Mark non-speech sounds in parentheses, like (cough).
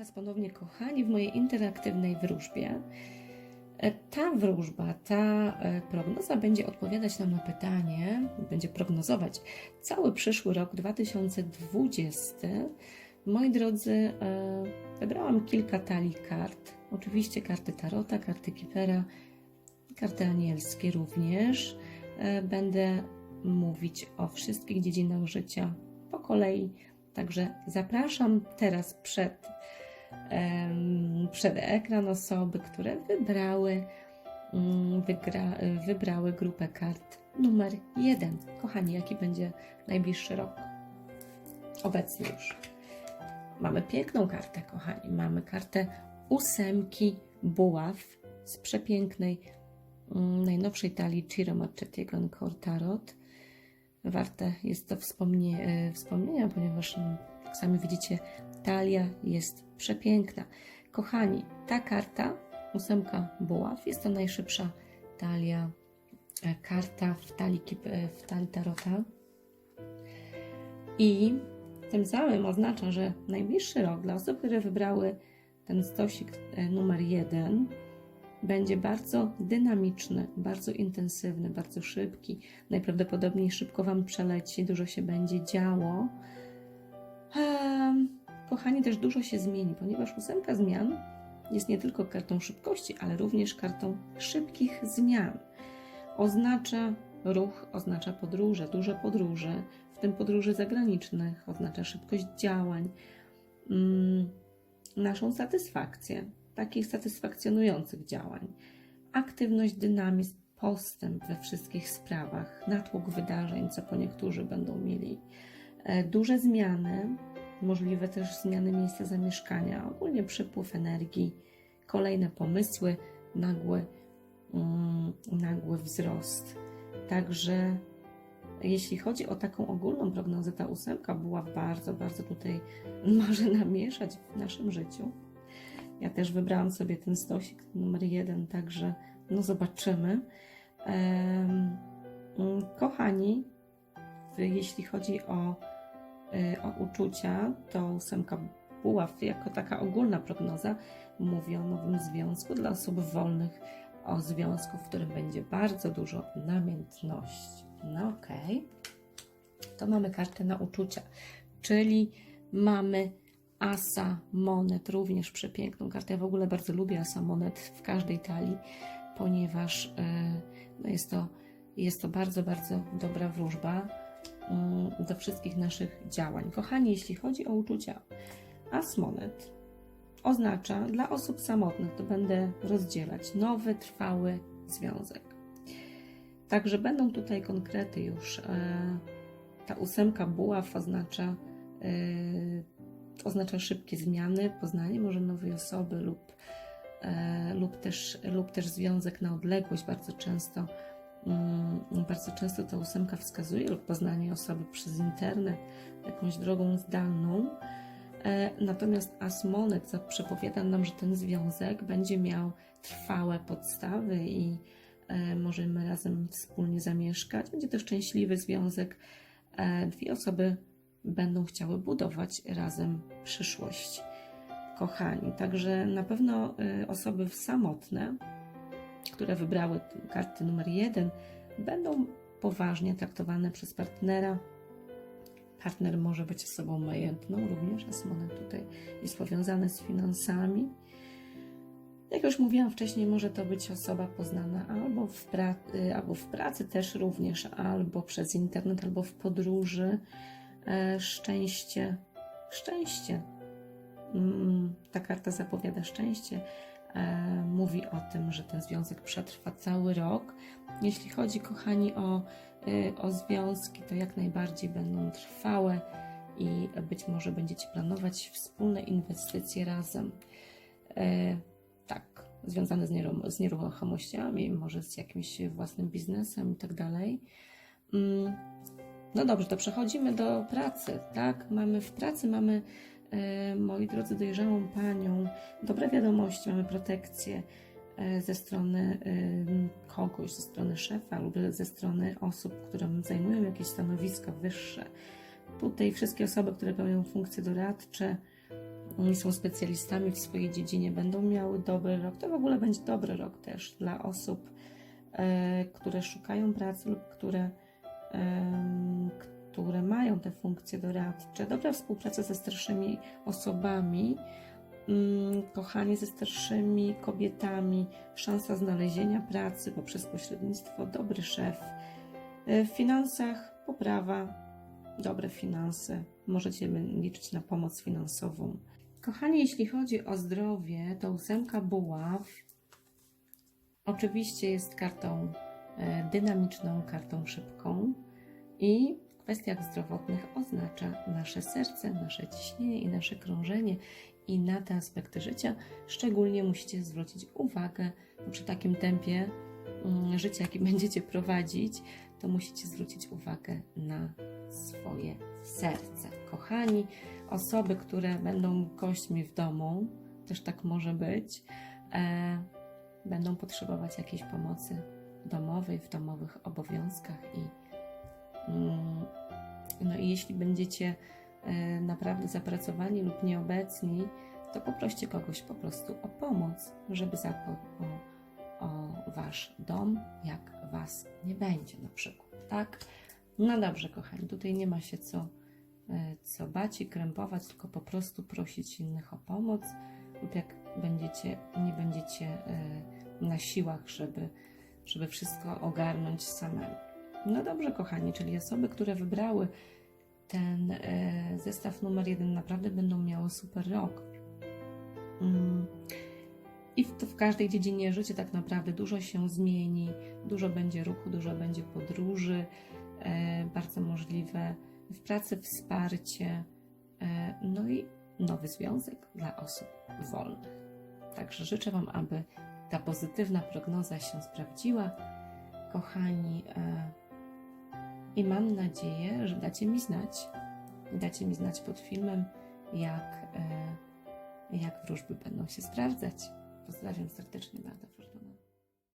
Was ponownie, kochani, w mojej interaktywnej wróżbie. E, Ta wróżba, ta e, prognoza będzie odpowiadać nam na pytanie, będzie prognozować cały przyszły rok 2020. Moi drodzy, e, wybrałam kilka talii kart. Oczywiście karty Tarota, karty Kipera, karty anielskie również. Będę mówić o wszystkich dziedzinach życia po kolei. Także zapraszam teraz przed, przed ekran osoby, które wybrały, mm, wygra, wybrały grupę kart numer jeden. Kochani, jaki będzie najbliższy rok? Obecny już. Mamy piękną kartę, kochani. Mamy kartę ósemki buław z przepięknej, mm, najnowszej talii Ciro Marchettiego Encore Tarot. Warte jest to wspomnie, e, wspomnienia, ponieważ, mm, jak sami widzicie, talia jest przepiękna. Kochani, ta karta, ósemka buław, jest to najszybsza talia, e, karta w talii, e, w talii Tarota. I tym samym oznacza, że najbliższy rok dla osób, które wybrały ten stosik numer jeden, będzie bardzo dynamiczny, bardzo intensywny, bardzo szybki. Najprawdopodobniej szybko Wam przeleci, dużo się będzie działo. Kochani, też dużo się zmieni, ponieważ ósemka zmian jest nie tylko kartą szybkości, ale również kartą szybkich zmian. Oznacza ruch, oznacza podróże, duże podróże, w tym podróży zagranicznych, oznacza szybkość działań, mm, naszą satysfakcję, takich satysfakcjonujących działań, aktywność, dynamizm, postęp we wszystkich sprawach, natłok wydarzeń, co po niektórzy będą mieli, e, duże zmiany, możliwe też zmiany miejsca zamieszkania, ogólnie przepływ energii, kolejne pomysły, nagły, mm, nagły wzrost. Także jeśli chodzi o taką ogólną prognozę, ta ósemka była bardzo, bardzo tutaj (laughs) może namieszać w naszym życiu. Ja też wybrałam sobie ten stosik numer jeden, także no zobaczymy. Mm, kochani, jeśli chodzi o, y, o uczucia, to ósemka buław jako taka ogólna prognoza mówi o nowym związku dla osób wolnych, o związku, w którym będzie bardzo dużo namiętności. No okej. To mamy kartę na uczucia, czyli mamy Asa Monet, również przepiękną kartę. Ja w ogóle bardzo lubię Asa Monet w każdej talii, ponieważ e, no jest, to, jest to bardzo, bardzo dobra wróżba mm, do wszystkich naszych działań. Kochani, jeśli chodzi o uczucia, As Monet oznacza dla osób samotnych, to będę rozdzielać nowy, trwały związek. Także będą tutaj konkrety już. E, ta ósemka buław oznacza, e, oznacza szybkie zmiany, poznanie może nowej osoby lub, e, lub, też, lub też związek na odległość. Bardzo często, mm, bardzo często ta ósemka wskazuje lub poznanie osoby przez internet, jakąś drogą zdalną. E, Natomiast Asmonet przepowiada nam, że ten związek będzie miał trwałe podstawy i e, możemy razem wspólnie zamieszkać. Będzie to szczęśliwy związek. E, Dwie osoby będą chciały budować razem przyszłość. Kochani, także na pewno e, osoby samotne, które wybrały karty numer jeden, będą poważnie traktowane przez partnera. Partner może być osobą majętną również, Asmonet tutaj jest powiązany z finansami. Jak już mówiłam wcześniej, może to być osoba poznana albo w, pra- y, albo w pracy też również, albo przez internet, albo w podróży. E, szczęście, szczęście. Mm, Ta karta zapowiada szczęście. E, Mówi o tym, że ten związek przetrwa cały rok. Jeśli chodzi, kochani, o, y, o związki, to jak najbardziej będą trwałe i być może będziecie planować wspólne inwestycje razem. E, tak, związane z, z nieruchomościami, może z jakimś własnym biznesem i tak dalej. No dobrze, to przechodzimy do pracy, tak? Mamy w pracy, mamy, e, moi drodzy, dojrzałą panią, dobre wiadomości, mamy protekcję e, ze strony e, kogoś, ze strony szefa lub ze strony osób, które zajmują jakieś stanowiska wyższe. Tutaj wszystkie osoby, które pełnią funkcje doradcze, Oni są specjalistami w swojej dziedzinie, będą miały dobry rok. To w ogóle będzie dobry rok też dla osób, e, które szukają pracy lub które, które mają te funkcje doradcze. Dobra współpraca ze starszymi osobami, mm, kochanie ze starszymi kobietami, szansa znalezienia pracy poprzez pośrednictwo, dobry szef. E, W finansach poprawa, dobre finanse. Możecie liczyć na pomoc finansową. Kochani, jeśli chodzi o zdrowie, to ósemka buław oczywiście jest kartą dynamiczną, kartą szybką i w kwestiach zdrowotnych oznacza nasze serce, nasze ciśnienie i nasze krążenie. I na te aspekty życia szczególnie musicie zwrócić uwagę przy takim tempie mm, życia, jaki (laughs) będziecie prowadzić, to musicie zwrócić uwagę na swoje serce. Kochani, osoby, które będą gośćmi w domu, też tak może być, e, będą potrzebować jakiejś pomocy domowej, w domowych obowiązkach i mm, no i jeśli będziecie e, naprawdę zapracowani lub nieobecni, to poproście kogoś po prostu o pomoc, żeby zadbał o, o wasz dom, jak was nie będzie na przykład, tak? No dobrze, kochani, tutaj nie ma się co, e, co bać i krępować, tylko po prostu prosić innych o pomoc lub jak będziecie, nie będziecie e, na siłach, żeby, żeby wszystko ogarnąć samemu. No dobrze, kochani, czyli osoby, które wybrały ten e, zestaw numer jeden, naprawdę będą miały super rok. Mm. I w, w każdej dziedzinie życia tak naprawdę dużo się zmieni, dużo będzie ruchu, dużo będzie podróży, e, bardzo możliwe w pracy wsparcie, e, no i nowy związek dla osób wolnych. Także życzę Wam, aby ta pozytywna prognoza się sprawdziła, kochani. E, I mam nadzieję, że dacie mi znać, dacie mi znać pod filmem, jak, e, jak wróżby będą się sprawdzać. Pozdrawiam serdecznie, Beata Wróżba.